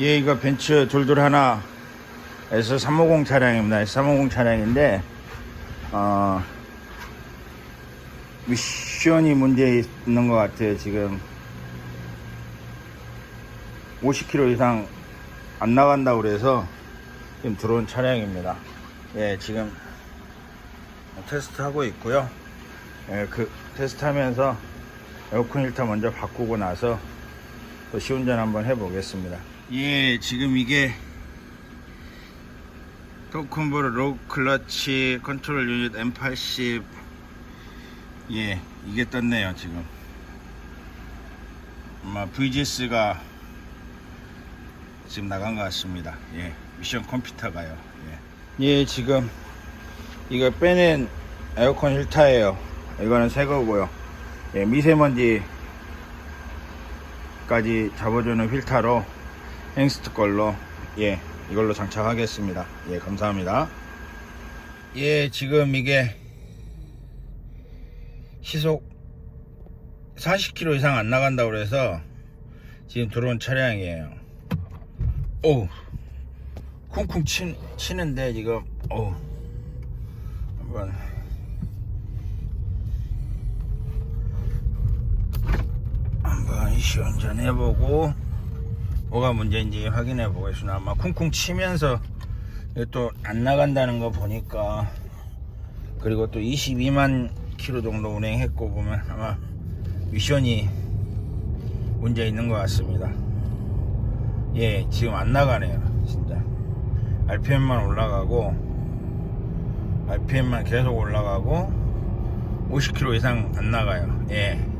예, 이거 벤츠 돌돌 하나 S350 차량입니다. S350 차량인데, 어, 미션이 문제 있는 것 같아요, 지금. 50km 이상 안 나간다고 그래서 지금 들어온 차량입니다. 예, 지금 테스트 하고 있고요. 예, 그 테스트 하면서 에어컨 필터 먼저 바꾸고 나서 또 시운전 한번 해보겠습니다. 예, 지금 이게 토큰보르 로우 클러치 컨트롤 유닛 M80 예, 이게 떴네요, 지금. 아마 VGS가 지금 나간 것 같습니다. 예, 미션 컴퓨터가요. 예, 예 지금 이거 빼낸 에어컨 필터예요. 이거는 새 거고요. 예, 미세먼지 까지 잡아주는 필터로 행스트 걸로 예 이걸로 장착하겠습니다. 예 감사합니다. 예 지금 이게 시속 40km 이상 안 나간다고 그래서 지금 들어온 차량이에요. 오 쿵쿵 치, 치는데 지금 오 한번 한번 시운전 해보고 뭐가 문제인지 확인해 보겠습니다. 아마 쿵쿵 치면서 또 안 나간다는 거 보니까 그리고 또 22만 킬로 정도 운행했고 보면 아마 미션이 문제 있는 것 같습니다. 예, 지금 안 나가네요, 진짜. RPM만 올라가고 RPM만 계속 올라가고 50km 이상 안 나가요. 예.